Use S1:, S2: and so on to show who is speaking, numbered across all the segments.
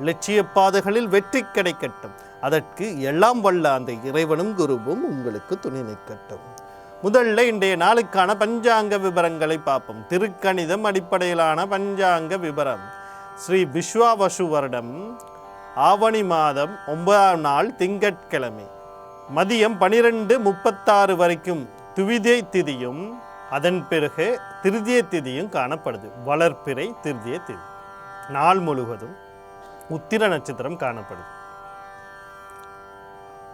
S1: லட்சிய பாதைகளில் வெற்றி கிடைக்கட்டும். அதற்கு எல்லாம் வல்ல அந்த இறைவனும் குருவும் உங்களுக்கு துணை நிற்கட்டும். முதல்ல இன்றைய நாளுக்கான பஞ்சாங்க விவரங்களை பார்ப்போம். திருக்கணிதம் அடிப்படையிலான பஞ்சாங்க விவரம் ஸ்ரீ விஸ்வாவசு வருடம் ஆவணி மாதம் ஒன்பதாம் நாள் திங்கட்கிழமை. மதியம் பனிரெண்டு முப்பத்தாறு வரைக்கும் துவிதை திதியும் அதன் பிறகு திருதிய திதியும் காணப்படுது. வளர்ப்பிறை திருதிய திதி. நாள் முழுவதும் உத்திர நட்சத்திரம் காணப்படுது.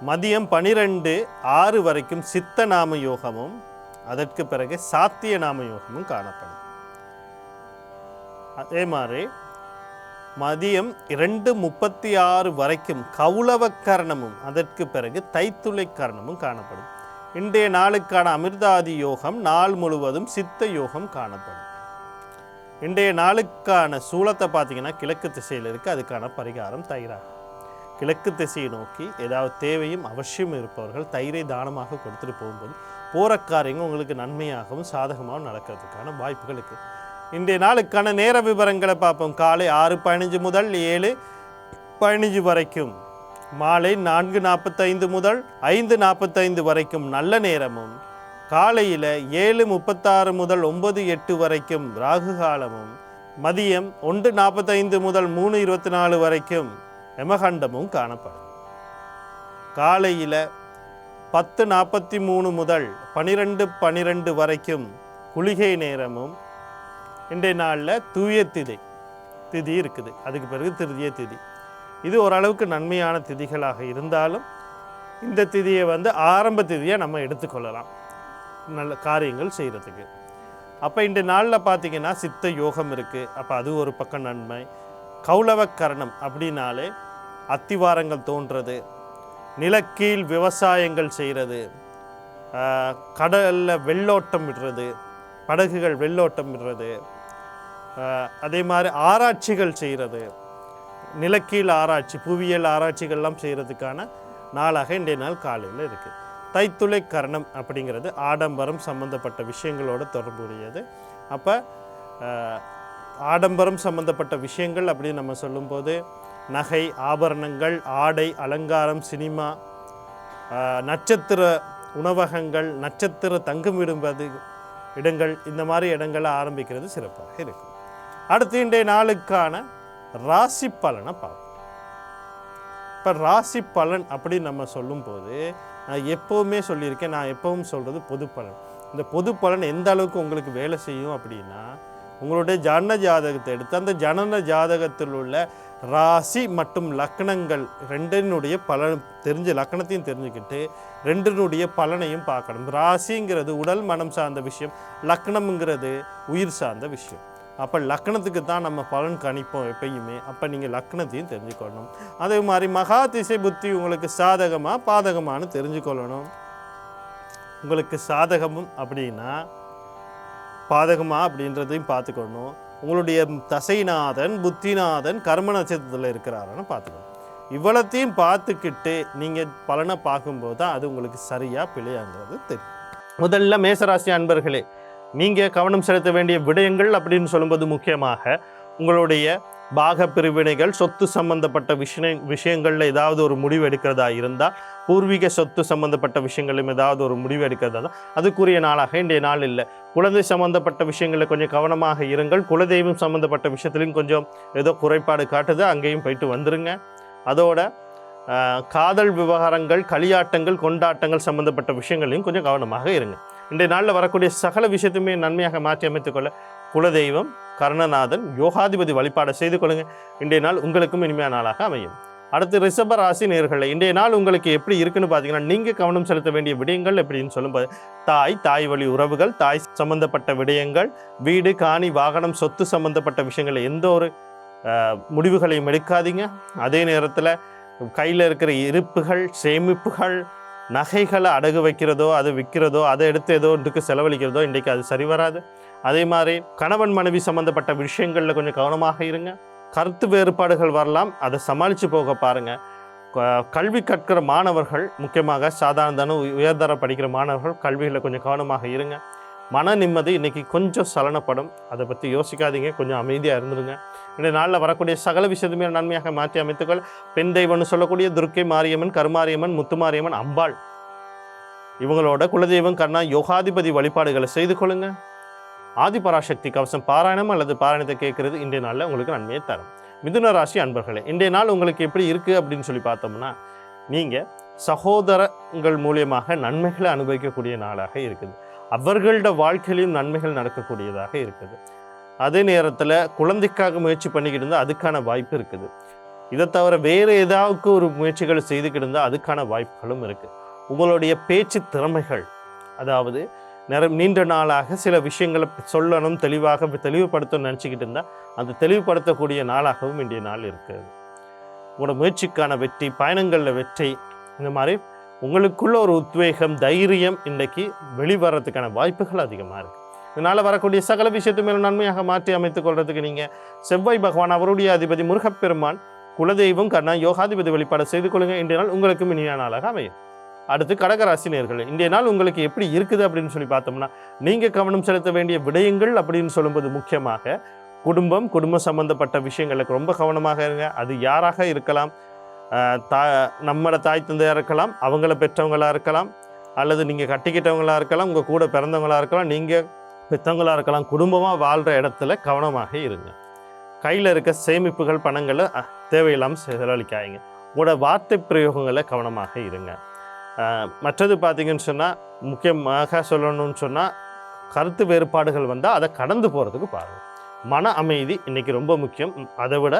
S1: மதியம் பனிரெண்டு ஆறு வரைக்கும் சித்த நாம யோகமும் அதற்கு பிறகு சாத்திய நாம யோகமும் காணப்படும் அதே மாதிரி மதியம் இரண்டு முப்பத்தி ஆறு வரைக்கும் கௌளவ கரணமும் அதற்கு பிறகு தைத்துளை கரணமும் காணப்படும் இன்றைய நாளுக்கான அமிர்தாதி யோகம் நாள் முழுவதும் சித்த யோகம் காணப்படும் இன்றைய நாளுக்கான சூலத்தை பார்த்தீங்கன்னா கிழக்கு திசையில் இருக்குது அதுக்கான பரிகாரம் தயிராக கிழக்கு திசையை நோக்கி ஏதாவது தேவையும் அவசியம் இருப்பவர்கள் தயிரை தானமாக கொடுத்துட்டு போகும்போது போகிற காரியங்கள் உங்களுக்கு நன்மையாகவும் சாதகமாகவும் நடக்கிறதுக்கான வாய்ப்புகள் இருக்குது இன்றைய நாளுக்கான நேர விவரங்களை பார்ப்போம். காலை ஆறு பதினஞ்சு முதல் ஏழு பதினஞ்சு வரைக்கும். மாலை நான்கு நாற்பத்தைந்து முதல் ஐந்து நாற்பத்தைந்து வரைக்கும் நல்ல நேரமும். காலையில் ஏழு முப்பத்தாறு முதல் ஒன்பது எட்டு வரைக்கும் ராகு காலமும் மதியம் ஒன்று நாற்பத்தைந்து முதல் மூணு இருபத்தி நாலு வரைக்கும் எமகண்டமும் காணப்படும். காலையில் பத்து நாற்பத்தி மூணு முதல் பனிரெண்டு பனிரெண்டு வரைக்கும் குளிகை நேரமும் இன்றைய நாளில் தூய திதி திதி இருக்குது. அதுக்கு பிறகு திருதிய திதி. இது ஓரளவுக்கு நன்மையான திதிகளாக இருந்தாலும் இந்த திதியை வந்து ஆரம்ப திதியை நம்ம எடுத்துக்கொள்ளலாம் நல்ல காரியங்கள் செய்கிறதுக்கு அப்போ இந்த நாளில் பார்த்தீங்கன்னா சித்த யோகம் இருக்குது அப்போ அது ஒரு பக்கம் நன்மை. கௌளவ கரணம் அப்படின்னாலே அத்திவாரங்கள் தோன்றது. நிலக்கீழ் விவசாயங்கள் செய்கிறது கடலில் வெள்ளோட்டம் விடுறது. படகுகள் வெள்ளோட்டம் விடுறது. அதே மாதிரி ஆராய்ச்சிகள் செய்கிறது நிலக்கீழ் ஆராய்ச்சி புவியியல் ஆராய்ச்சிகள்லாம் செய்கிறதுக்கான நாளாக இன்றைய நாள் காலையில் இருக்குது தைத்துளை கரணம் அப்படிங்கிறது ஆடம்பரம் சம்பந்தப்பட்ட விஷயங்களோட தொடர்புடையது. அப்போ ஆடம்பரம் சம்பந்தப்பட்ட விஷயங்கள் அப்படின்னு நம்ம சொல்லும்போது நகை ஆபரணங்கள் ஆடை அலங்காரம் சினிமா நட்சத்திர உணவகங்கள் நட்சத்திர தங்கும் விடும்பது இடங்கள் இந்த மாதிரி இடங்களை ஆரம்பிக்கிறது சிறப்பாக இருக்கும். அடுத்து இன்றைய நாளுக்கான ராசி பலனை பார்ப்போம். இப்போ ராசி பலன் அப்படின்னு நம்ம சொல்லும்போது நான் எப்போவுமே சொல்லியிருக்கேன் நான் எப்பவும் சொல்கிறது பொது பலன். இந்த பொது பலன் எந்த அளவுக்கு உங்களுக்கு வேலை செய்யும் அப்படின்னா உங்களுடைய ஜன ஜாதகத்தை எடுத்து அந்த ஜனன ஜாதகத்தில் உள்ள ராசி மற்றும் லக்னங்கள் ரெண்டினுடைய பலன் தெரிஞ்சு லக்னத்தையும் தெரிஞ்சுக்கிட்டு ரெண்டினுடைய பலனையும் பார்க்கணும். ராசிங்கிறது உடல் மனம் சார்ந்த விஷயம் லக்னம்ங்கிறது உயிர் சார்ந்த விஷயம். அப்போ லக்னத்துக்கு தான் நம்ம பலன் கணிப்போம் எப்பயுமே. அப்போ நீங்கள் லக்னத்தையும் தெரிஞ்சுக்கொள்ளணும். அதே மாதிரி மகா திசை புத்தி உங்களுக்கு சாதகமாக பாதகமானு தெரிஞ்சுக்கொள்ளணும். உங்களுக்கு சாதகமும் அப்படின்னா பாதகமா அப்படின்றதையும் பார்த்துக்கணும் உங்களுடைய தசைநாதன் புத்திநாதன் கர்ம நட்சத்திரத்தில் இருக்கிறாருன்னு பார்த்துக்கணும் இவ்வளத்தையும் பார்த்துக்கிட்டு நீங்கள் பலனை பார்க்கும்போது தான் அது உங்களுக்கு சரியாக பிழையாங்கிறது தெரியும். முதல்ல மேசராசி அன்பர்களே நீங்கள் கவனம் செலுத்த வேண்டிய விடயங்கள் அப்படின்னு சொல்லும்போது முக்கியமாக உங்களுடைய பாக பிரிவினைகள் சொத்து சம்பந்தப்பட்ட விஷய விஷயங்களில் ஏதாவது ஒரு முடிவு எடுக்கிறதா இருந்தால் பூர்வீக சொத்து சம்பந்தப்பட்ட விஷயங்களும் ஏதாவது ஒரு முடிவு எடுக்கிறதா தான் அதுக்குரிய நாளாக இன்றைய நாள் இல்லை. குழந்தை சம்பந்தப்பட்ட விஷயங்களில் கொஞ்சம் கவனமாக இருங்கள். குலதெய்வம் சம்பந்தப்பட்ட விஷயத்துலையும் கொஞ்சம் ஏதோ குறைபாடு காட்டுது அங்கேயும் போயிட்டு வந்துருங்க. அதோட காதல் விவகாரங்கள் களியாட்டங்கள் கொண்டாட்டங்கள் சம்பந்தப்பட்ட விஷயங்களையும் கொஞ்சம் கவனமாக இருங்க. இன்றைய நாளில் வரக்கூடிய சகல விஷயத்தையுமே நன்மையாக மாற்றி அமைத்துக்கொள்ள குலதெய்வம் கருணநாதன் யோகாதிபதி வழிபாடை செய்து கொள்ளுங்கள் இன்றைய நாள் உங்களுக்கும் இனிமையான நாளாக அமையும். அடுத்து ரிஷப ராசி நேர்களை இன்றைய நாள் உங்களுக்கு எப்படி இருக்குன்னு பார்த்தீங்கன்னா நீங்கள் கவனம் செலுத்த வேண்டிய விடயங்கள் எப்படின்னு சொல்லும்போது தாய் தாய் வழி உறவுகள் தாய் சம்பந்தப்பட்ட விடயங்கள் வீடு காணி வாகனம் சொத்து சம்பந்தப்பட்ட விஷயங்கள் எந்த ஒரு முடிவுகளையும் எடுக்காதீங்க. அதே நேரத்தில் கையில் இருக்கிற இருப்புகள் சேமிப்புகள் நகைகளை அடகு வைக்கிறதோ அது விற்கிறதோ அதை எடுத்து ஏதோ ஒன்றுக்கு செலவழிக்கிறதோ இன்றைக்கு அது சரி வராது. அதே மாதிரி கணவன் மனைவி சம்மந்தப்பட்ட விஷயங்களில் கொஞ்சம் கவனமாக இருங்க. கருத்து வேறுபாடுகள் வரலாம். அதை சமாளித்து போக பாருங்கள் கல்வி கற்கிற மாணவர்கள் முக்கியமாக சாதாரண உயர்தர படிக்கிற மாணவர்கள் கல்வியில் கொஞ்சம் கவனமாக இருங்க. மன நிம்மதி இன்றைக்கி கொஞ்சம் சலனப்படும். அதை பற்றி யோசிக்காதீங்க கொஞ்சம் அமைதியாக இருந்துருங்க. இந்த நாளில் வரக்கூடிய சகல விஷயத்துமே நன்மையாக மாற்றி அமைத்துக்கொள். பெண் தெய்வம்னு சொல்லக்கூடிய துர்க்கை மாரியம்மன் கருமாரியம்மன் முத்துமாரியம்மன் அம்பாள். இவங்களோட குலதெய்வம் கண்ணா யோகாதிபதி வழிபாடுகளை செய்து கொள்ளுங்க. ஆதிபராசக்தி கவசம் பாராயணம் அல்லது பாராயணத்தை கேட்குறது இன்றைய நாளில் உங்களுக்கு நன்மையை தரும். மிதுன ராசி அன்பர்களே இன்றைய நாள் உங்களுக்கு எப்படி இருக்குது அப்படின்னு சொல்லி பார்த்தோம்னா நீங்கள் சகோதரங்கள் மூலியமாக நன்மைகளை அனுபவிக்கக்கூடிய நாளாக இருக்குது. அவர்களோட வாழ்க்கையிலும் நன்மைகள் நடக்கக்கூடியதாக இருக்குது. அதே நேரத்தில் குழந்தைக்காக முயற்சி பண்ணிக்கிட்டு இருந்தால் அதுக்கான வாய்ப்பு இருக்குது. இதை தவிர வேறு ஏதாவது ஒரு முயற்சிகள் செய்துக்கிட்டு இருந்தால் அதுக்கான வாய்ப்புகளும் இருக்குது உங்களுடைய பேச்சு திறமைகள் அதாவது நிற நீண்ட நாளாக சில விஷயங்களை சொல்லணும் தெளிவாக தெளிவுபடுத்தணும்னு நினச்சிக்கிட்டு இருந்தால் அந்த தெளிவுபடுத்தக்கூடிய நாளாகவும் இன்றைய நாள் இருக்குது உங்களோட முயற்சிக்கான வெற்றி பயணங்களில் வெற்றி இந்த மாதிரி உங்களுக்குள்ள ஒரு உத்வேகம் தைரியம் இன்றைக்கு வெளிவரத்துக்கான வாய்ப்புகள் அதிகமாக இருக்குது இதனால் வரக்கூடிய சகல விஷயத்து மேலும் நன்மையாக மாற்றி அமைத்துக் கொள்றதுக்கு நீங்கள் செவ்வாய் பகவான் அவருடைய அதிபதி முருகப்பெருமான் குலதெய்வம் கண்ணா யோகாதிபதி வழிபாடு செய்து கொள்ளுங்கள் இன்றைய நாள் உங்களுக்கு இனிய நாளாக அமையும். அடுத்து கடகராசி நேர்கள் இன்றைய நாள் உங்களுக்கு எப்படி இருக்குது அப்படின்னு சொல்லி பார்த்தோம்னா நீங்கள் கவனம் செலுத்த வேண்டிய விடயங்கள் அப்படின்னு சொல்லும்போது முக்கியமாக குடும்பம் குடும்பம் சம்பந்தப்பட்ட விஷயங்களுக்கு ரொம்ப கவனமாக இருங்க. அது யாராக இருக்கலாம் தா நம்மளோட தாய் தந்தையாக இருக்கலாம் அவங்கள பெற்றவங்களாக இருக்கலாம் அல்லது நீங்கள் கட்டிக்கிட்டவங்களா இருக்கலாம் உங்கள் கூட பிறந்தவங்களா இருக்கலாம் நீங்கள் பெற்றவங்களா இருக்கலாம் குடும்பமாக வாழ்கிற இடத்துல கவனமாக இருங்க. கையில் இருக்க சேமிப்புகள் பணங்களை தேவையில்லாமல் செலவழிக்காதீங்க. உங்களோட வார்த்தை பிரயோகங்களை கவனமாக இருங்க. மற்றது பார்த்தீங்கன்னு சொன்னால் முக்கியமாக சொல்லணும்னு சொன்னால் கருத்து வேறுபாடுகள் வந்தால் அதை கடந்து போகிறதுக்கு பாருங்கள் மன அமைதி இன்றைக்கி ரொம்ப முக்கியம். அதை விட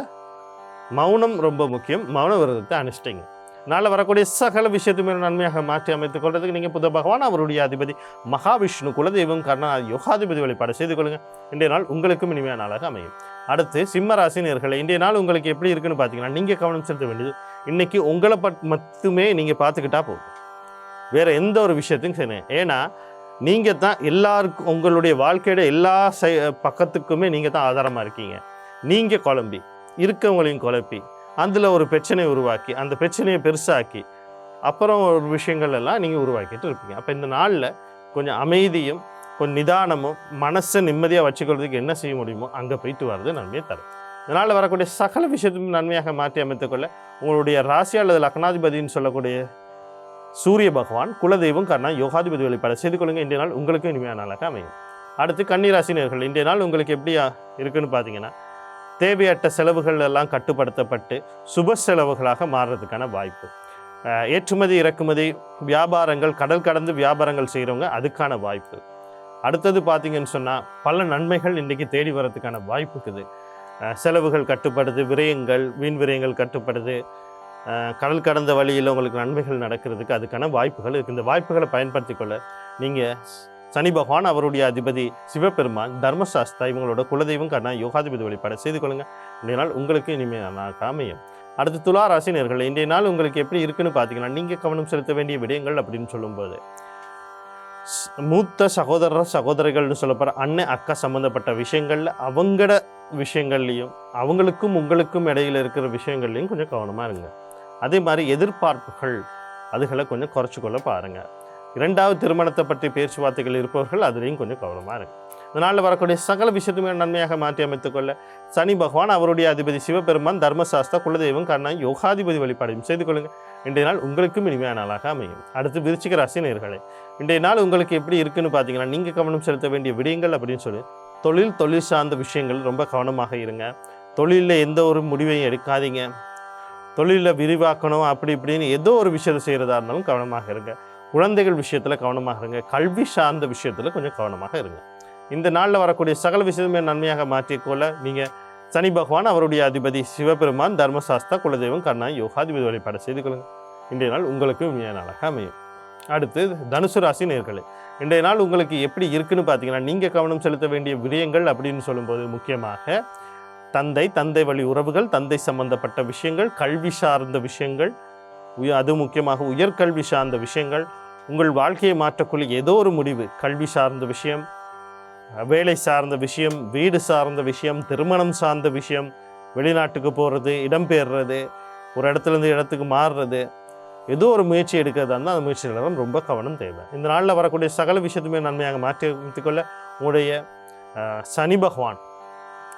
S1: மௌனம் ரொம்ப முக்கியம். மௌன விரதத்தை அனுஷ்டிங்க. நாளை வரக்கூடிய சகல விஷயத்துமே நன்மையாக மாற்றி அமைத்துக் கொள்றதுக்கு நீங்கள் புத்த பகவான் அவருடைய அதிபதி மகாவிஷ்ணு குலதெய்வம் கர்ணா யோகாதிபதி வழிபாடு செய்து கொள்ளுங்க. இன்றைய நாள் உங்களுக்கும் இனிமையான நாளாக அமையும். அடுத்து சிம்ம ராசினியர்களை இன்றைய நாள் உங்களுக்கு எப்படி இருக்குன்னு பார்த்தீங்கன்னா நீங்கள் கவனம் செலுத்த வேண்டியது. இன்றைக்கி உங்களை பட் மட்டுமே நீங்கள் பார்த்துக்கிட்டா போதும். வேறு எந்த ஒரு விஷயத்தையும் செய்யணும் ஏன்னா நீங்கள் தான் எல்லாருக்கும் உங்களுடைய வாழ்க்கையோட எல்லா செய் பக்கத்துக்குமே நீங்கள் தான் ஆதாரமாக இருக்கீங்க. நீங்கள் குழம்பி இருக்கவங்களையும் குழப்பி அதில் ஒரு பிரச்சனையை உருவாக்கி அந்த பிரச்சனையை பெருசாக்கி அப்புறம் ஒரு விஷயங்கள் எல்லாம் நீங்கள் உருவாக்கிட்டு இருப்பீங்க. அப்போ இந்த நாளில் கொஞ்சம் அமைதியும் கொஞ்சம் நிதானமும் மனசை நிம்மதியாக வச்சுக்கிறதுக்கு என்ன செய்ய முடியுமோ அங்கே போயிட்டு வர்றது நன்மையை தரும். இதனால் வரக்கூடிய சகல விஷயத்தையும் நன்மையாக மாற்றி அமைத்துக்கொள்ள உங்களுடைய ராசி அல்லது லக்னாதிபதின்னு சொல்லக்கூடிய சூரிய பகவான் குலதெய்வம் கர்ணா யோகாதிபதி வழிபாடு செய்து கொள்ளுங்க. இன்றைய நாள் உங்களுக்கும் இனிமையான நாளாக அமையும். அடுத்து கன்னிராசினியர்கள் இன்றைய நாள் உங்களுக்கு எப்படியா இருக்குன்னு பார்த்தீங்கன்னா தேவையற்ற செலவுகள் எல்லாம் கட்டுப்படுத்தப்பட்டு சுப செலவுகளாக மாறுறதுக்கான வாய்ப்பு. ஏற்றுமதி இறக்குமதி வியாபாரங்கள் கடல் கடந்து வியாபாரங்கள் செய்கிறவங்க அதுக்கான வாய்ப்பு. அடுத்தது பார்த்தீங்கன்னு சொன்னால் பல நன்மைகள் இன்றைக்கி தேடி வரதுக்கான வாய்ப்பு இருக்குது. செலவுகள் கட்டுப்படுது விரயங்கள் வீண் விரயங்கள் கட்டுப்படுது. கடல் கடந்த வழியில் உங்களுக்கு நன்மைகள் நடக்கிறதுக்கு அதுக்கான வாய்ப்புகள் இருக்குது இந்த வாய்ப்புகளை பயன்படுத்தி கொள்ள நீங்கள் சனி பகவான் அவருடைய அதிபதி சிவபெருமான் தர்மசாஸ்தா இவங்களோட குலதெய்வம் கண்ணா யோகாதிபதி வழிபாடு செய்து கொள்ளுங்கள் இன்றைய நாள் உங்களுக்கு இனிமையான அமையும் அடுத்து துலா ராசினியர்கள் இன்றைய நாள் உங்களுக்கு எப்படி இருக்குன்னு பார்த்தீங்கன்னா நீங்கள் கவனம் செலுத்த வேண்டிய விடயங்கள் அப்படின்னு சொல்லும்போது மூத்த சகோதரர் சகோதரிகள்னு சொல்லப்படுற அண்ணன் அக்கா சம்மந்தப்பட்ட விஷயங்கள்ல அவங்களோட விஷயங்கள்லையும் அவங்களுக்கும் உங்களுக்கும் இடையில இருக்கிற விஷயங்கள்லையும் கொஞ்சம் கவனமாக இருங்க. அதே மாதிரி எதிர்பார்ப்புகள் அதுகளை கொஞ்சம் குறைச்சிக்கொள்ள பாருங்கள் இரண்டாவது திருமணத்தை பற்றி பேச்சுவார்த்தைகள் இருப்பவர்கள் அதுலேயும் கொஞ்சம் கவனமாக இருங்க. இதனால் வரக்கூடிய சகல விஷயத்துமே நன்மையாக மாற்றி அமைத்துக்கொள்ள சனி பகவான் அவருடைய அதிபதி சிவபெருமான் தர்மசாஸ்தா குலதெய்வம் கண்ணா யோகாதிபதி வழிபாடையும் செய்து கொள்ளுங்கள் இன்றைய நாள் உங்களுக்கும் இனிமையான நாளாக அமையும். அடுத்து விருச்சிக ராசி இன்றைய நாள் உங்களுக்கு எப்படி இருக்குன்னு பார்த்தீங்கன்னா நீங்கள் கவனம் செலுத்த வேண்டிய விடயங்கள் அப்படின்னு சொல்லி தொழில் தொழில் சார்ந்த விஷயங்கள் ரொம்ப கவனமாக இருங்க. தொழிலில் எந்த ஒரு முடிவையும் எடுக்காதீங்க. தொழிலில் விரிவாக்கணும் அப்படி இப்படின்னு ஏதோ ஒரு விஷயத்தை செய்கிறதா இருந்தாலும் கவனமாக இருங்க. குழந்தைகள் விஷயத்தில் கவனமாக இருங்க. கல்வி சார்ந்த விஷயத்தில் கொஞ்சம் கவனமாக இருங்க. இந்த நாளில் வரக்கூடிய சகல விஷயமே நன்மையாக மாற்றிக்கொள்ள நீங்கள் சனி பகவான் அவருடைய அதிபதி சிவபெருமான் தர்மசாஸ்தா குலதெய்வம் கண்ணா யோகாதிபதி வழிபாடு செய்து கொள்ளுங்க இன்றைய நாள் உங்களுக்கு இனிய நாளாக அமையும். அடுத்து தனுசு ராசி நேர்களே இன்றைய நாள் உங்களுக்கு எப்படி இருக்குன்னு பார்த்தீங்கன்னா நீங்கள் கவனம் செலுத்த வேண்டிய விடயங்கள் அப்படின்னு சொல்லும்போது முக்கியமாக தந்தை தந்தை வழி உறவுகள் தந்தை சம்பந்தப்பட்ட விஷயங்கள் கல்வி சார்ந்த விஷயங்கள் உய- அது முக்கியமாக உயர்கல்வி சார்ந்த விஷயங்கள் உங்கள் வாழ்க்கையை மாற்றக்கூடிய ஏதோ ஒரு முடிவு கல்வி சார்ந்த விஷயம் வேலை சார்ந்த விஷயம் வீடு சார்ந்த விஷயம் திருமணம் சார்ந்த விஷயம் வெளிநாட்டுக்கு போகிறது இடம்பெயர்றது ஒரு இடத்துல இருந்து இடத்துக்கு மாறுறது ஏதோ ஒரு முயற்சி எடுக்கிறதா இருந்தால் அந்த முயற்சிகளெல்லாம் ரொம்ப கவனம் தேவை. இந்த நாளில் வரக்கூடிய சகல விஷயத்துமே நன்மையாக மாற்றி அமைத்துக்கொள்ள உங்களுடைய சனி பகவான்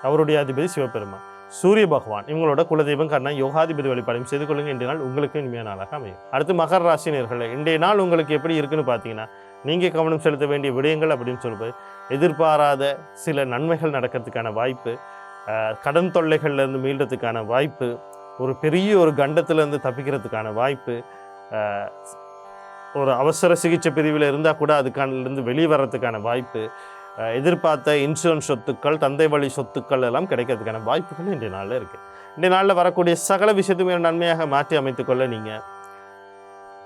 S1: அவருடைய அதிபதி சிவபெருமான். சூரிய பகவான் இவங்களோட குலதெய்வம் கண்ணன் யோகாதிபதி வழிபாடும் செய்து கொள்ளுங்க. இன்றைய நாள் உங்களுக்கு இனிமையான நாளாக அமையும். அடுத்து மகர ராசினியர்களே இன்றைய நாள் உங்களுக்கு எப்படி இருக்குன்னு பார்த்தீங்கன்னா நீங்கள் கவனம் செலுத்த வேண்டிய விடயங்கள் அப்படின்னு சொல்லுவது எதிர்பாராத சில நன்மைகள் நடக்கிறதுக்கான வாய்ப்பு கடன் தொல்லைகள்லேருந்து மீள்றதுக்கான வாய்ப்பு ஒரு பெரிய ஒரு கண்டத்துலேருந்து தப்பிக்கிறதுக்கான வாய்ப்பு ஒரு அவசர சிகிச்சை பிரிவில் இருந்தால் கூட அதுக்கானலேருந்து வெளியே வர்றதுக்கான வாய்ப்பு எதிர்பார்த்த இன்சூரன்ஸ் சொத்துக்கள் தந்தை வழி சொத்துக்கள் எல்லாம் கிடைக்கிறதுக்கான வாய்ப்புகள் இன்றைய நாளில் இருக்குது இன்றைய நாளில் வரக்கூடிய சகல விஷயத்தையும் நன்மையாக மாற்றி அமைத்துக்கொள்ள நீங்கள்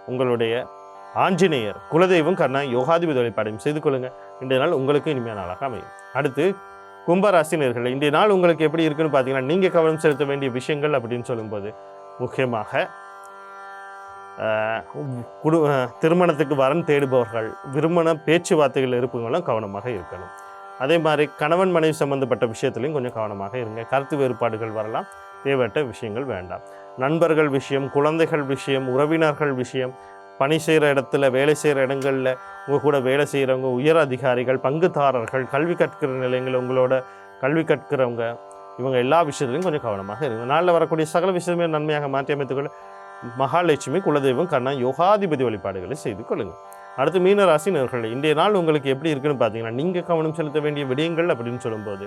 S1: உங்களுடைய ஆஞ்சநேயர் குலதெய்வம் கர்ணா யோகாதிபதி வழிபாடையும் செய்து கொள்ளுங்கள் இன்றைய நாள் உங்களுக்கு இனிமையான நாளாக அமையும். அடுத்து கும்பராசினியர்கள் இன்றைய நாள் உங்களுக்கு எப்படி இருக்குன்னு பார்த்தீங்கன்னா நீங்கள் கவனம் செலுத்த வேண்டிய விஷயங்கள் அப்படின்னு சொல்லும்போது முக்கியமாக குடு திருமணத்துக்கு வரன் தேடுபவர்கள் விருமண பேச்சுவார்த்தைகள் இருப்பவங்களும் கவனமாக இருக்கணும். அதே மாதிரி கணவன் மனைவி சம்பந்தப்பட்ட விஷயத்துலையும் கொஞ்சம் கவனமாக இருங்க. கருத்து வேறுபாடுகள் வரலாம். தேவையற்ற விஷயங்கள் வேண்டாம். நண்பர்கள் விஷயம் குழந்தைகள் விஷயம் உறவினர்கள் விஷயம் பணி செய்கிற இடத்துல வேலை செய்கிற இடங்களில் உங்கள் கூட வேலை செய்கிறவங்க உயர் அதிகாரிகள் பங்குதாரர்கள் கல்வி கற்கிற நிலையங்கள் உங்களோட கல்வி கற்கிறவங்க இவங்க எல்லா விஷயத்துலையும் கொஞ்சம் கவனமாக இருங்க. நாளில் வரக்கூடிய சகல விஷயமே நன்மையாக மாற்றி அமைத்துக்கொள்ள மகாலட்சுமி குலதெய்வம் கண்ணா யோகாதிபதி வழிபாடுகளை செய்து கொள்ளுங்கள். அடுத்து மீனராசி நேர்களே இன்றைய நாள் உங்களுக்கு எப்படி இருக்குன்னு பார்த்தீங்கன்னா நீங்கள் கவனம் செலுத்த வேண்டிய விடயங்கள் அப்படின்னு சொல்லும்போது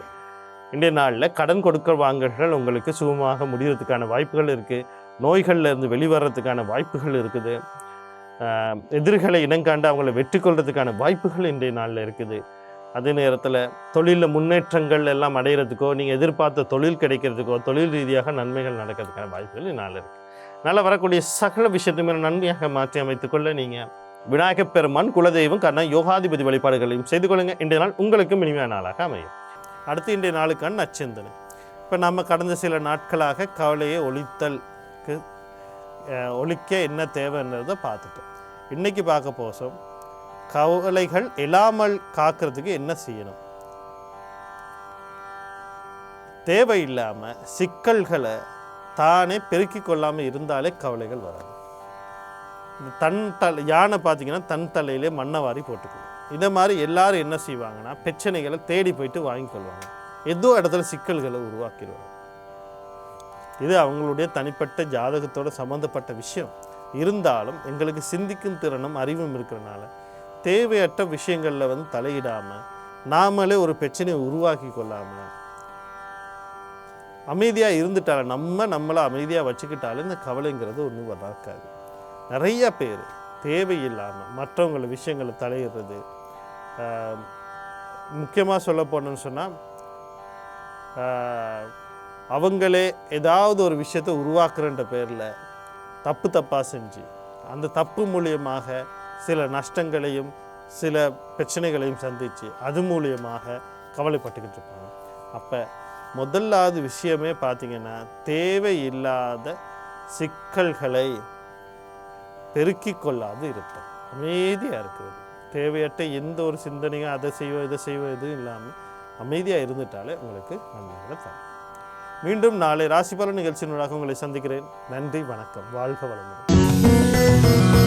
S1: இன்றைய நாளில் கடன் கொடுக்க வாங்கல்கள் உங்களுக்கு சுகமாக முடிகிறதுக்கான வாய்ப்புகள் இருக்குது நோய்களில் இருந்து வெளிவரத்துக்கான வாய்ப்புகள் இருக்குது. எதிரிகளை இனங்காண்டு அவங்கள வெற்றி கொள்றதுக்கான வாய்ப்புகள் இன்றைய நாளில் இருக்குது. அதே நேரத்தில் தொழிலில் முன்னேற்றங்கள் எல்லாம் அடைகிறதுக்கோ நீங்கள் எதிர்பார்த்த தொழில் கிடைக்கிறதுக்கோ தொழில் ரீதியாக நன்மைகள் நடக்கிறதுக்கான வாய்ப்புகள் இந்நாளில் இருக்குது அதனால் வரக்கூடிய சகல விஷயத்தையுமே நன்மையாக மாற்றி அமைத்துக்கொள்ள நீங்கள் விநாயகப் பெருமான் குலதெய்வம் கண்ணா யோகாதிபதி வழிபாடுகளையும் செய்து கொள்ளுங்க. இன்றைய நாள் உங்களுக்கும் இனிமையான நாளாக அமையும். அடுத்து இன்றைய நாளுக்கான நச்சிந்தனை. இப்போ நம்ம கடந்த சில நாட்களாக கவலையை ஒழித்தலுக்கு ஒழிக்க என்ன தேவைன்றதை பார்த்துட்டோம். இன்னைக்கு பார்க்க போசோம் கவலைகள் இல்லாமல் காக்கிறதுக்கு என்ன செய்யணும்? தேவையில்லாமல் சிக்கல்களை தானே பெருக்கி கொள்ளாமல் இருந்தாலே கவலைகள் வராது. இந்த தன் தலை யானை பார்த்தீங்கன்னா தன் தலையிலே மண்ணை வாரி போட்டுக்கணும் இந்த மாதிரி எல்லாரும் என்ன செய்வாங்கன்னா பிரச்சனைகளை தேடி போயிட்டு வாங்கிக்கொள்வாங்க ஏதோ இடத்துல சிக்கல்களை உருவாக்கிடுவாங்க. இது அவங்களுடைய தனிப்பட்ட ஜாதகத்தோட சம்மந்தப்பட்ட விஷயம். இருந்தாலும் எங்களுக்கு சிந்திக்கும் திறனும் அறிவும் இருக்கிறனால தேவையற்ற விஷயங்களில் வந்து தலையிடாமல் நாமளே ஒரு பிரச்சனையை உருவாக்கி கொள்ளாமல் அமைதியாக இருந்துட்டாலும் நம்ம நம்மளை அமைதியாக வச்சுக்கிட்டாலே இந்த கவலைங்கிறது ஒன்றும் வராக்காது. நிறைய பேர் தேவையில்லாமல் மற்றவங்கள விஷயங்களை தலையிடுறது முக்கியமாக சொல்ல போனோன்னு சொன்னால் அவங்களே ஏதாவது ஒரு விஷயத்தை உருவாக்குறன்ற பேரில் தப்பு தப்பாக செஞ்சு அந்த தப்பு மூலியமாக சில நஷ்டங்களையும் சில பிரச்சனைகளையும் சந்தித்து அது மூலியமாக கவலைப்பட்டுக்கிட்டு இருப்பாங்க. அப்போ முதலாவது விஷயமே பார்த்தீங்கன்னா தேவையில்லாத சிக்கல்களை பெருக்கிக் கொள்ளாது இருப்போம் அமைதியாக இருக்கிறது. தேவையற்ற எந்த ஒரு சிந்தனையும் அதை செய்வோம் இதை செய்வோம் எதுவும் இல்லாமல் அமைதியாக இருந்துட்டாலே உங்களுக்கு நன்மைகளை தரும். மீண்டும் நாளை ராசி பலன் நிகழ்ச்சியினூடாக உங்களை சந்திக்கிறேன். நன்றி வணக்கம். வாழ்க வளமுடன்.